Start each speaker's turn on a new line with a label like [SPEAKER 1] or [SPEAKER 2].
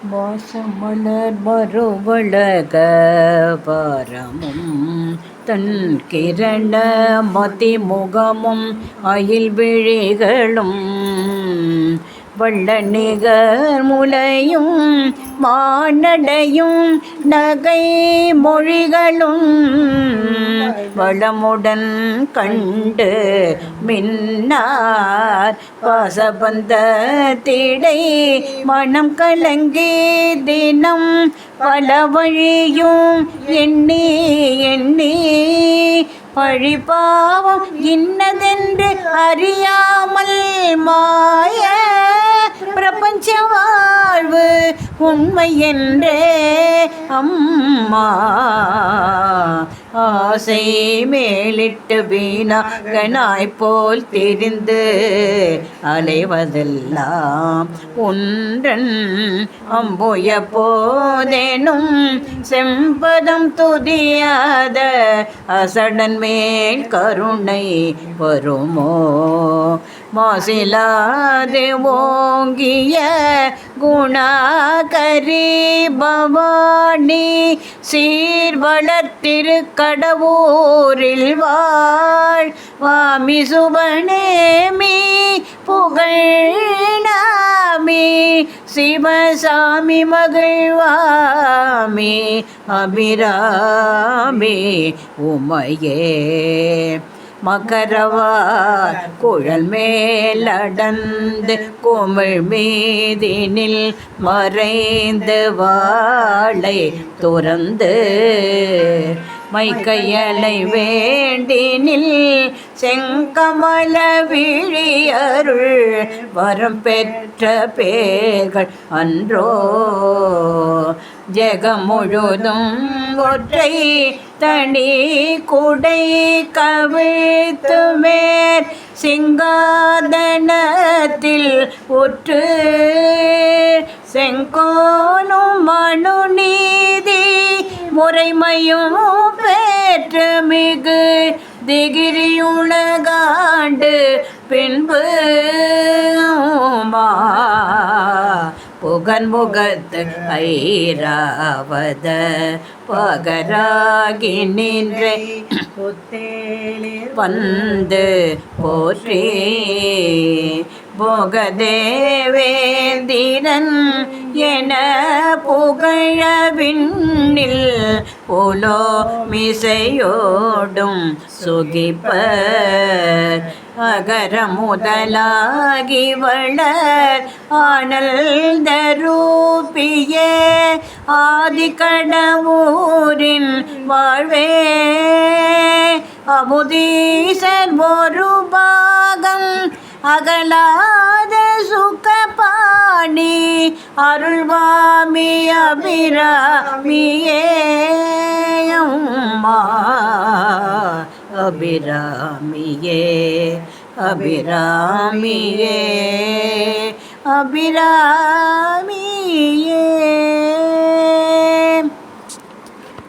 [SPEAKER 1] வாசமலர் மறுவழக பரமும் தன் கிரண மதிமுகமும் அயில் விழிகளும் வள்ள நிகர் முலையும் மானடையும் நகை மொழிகளும். வளமுடன் கண்டு மின்னார் பாசபந்த திடை மனம் கலங்கி தினம் பல வழியும் எண்ணி எண்ணி. பழிபாவம் இன்னதென்று அறியாமல் மாய பிரபஞ்ச வாழ்வு உண்மை என்றே. அம்மா ஆசை மேலிட்டு வீணாகனாய் போல் தெரிந்து அலைவதெல்லாம் ஒன்றன் அம்புய போதேனும் செம்பதம் துதியாத அசடன் மேல் கருணை வருமோ? மாசிலாது ஓங்கிய குணாகரி பவானி சீர்வளத்திரு கடவுரில் வாழ். வாமி சுபனேமி புகழ்நாமி. சிவசாமி மகிழ்வாமி அபிராமி உமையே. மகரவார் குழல் மேலடந்து கோமிழ் மீதினில் மறைந்து வாழை துறந்து மைக்கையலை வேண்டினில் செங்கமல விழியருள் வரம் பெற்ற பேர்கள் அன்றோ. ஜெகம் முழுதும் ஒற்றை தனி குடை கவிழ்த்து மேற் சிங்காதனத்தில் ஒற்று. செங்கோனும் மனு நீதி முறைமையும் பெ திகிரியுலகாண்டு பின்பு மா புகன் முகத்து ஐராவத பகராகி நின்றே வந்து போற்றி. போகதேவேந்திரன் என புகழ விண்ணில் புலோ மிசையோடும் சுகிப்பர். அகர முதலாகி வளர் ஆனல் ரூபியே ஆதி கடவுரின் வாழ்வே. அமுதீசர் ஒரு பாகம் அகலாத சுகபாணி அருள்வாமி அபிராமியேயம்மா. அபிராமியே அபிராமியே அபிராமியே.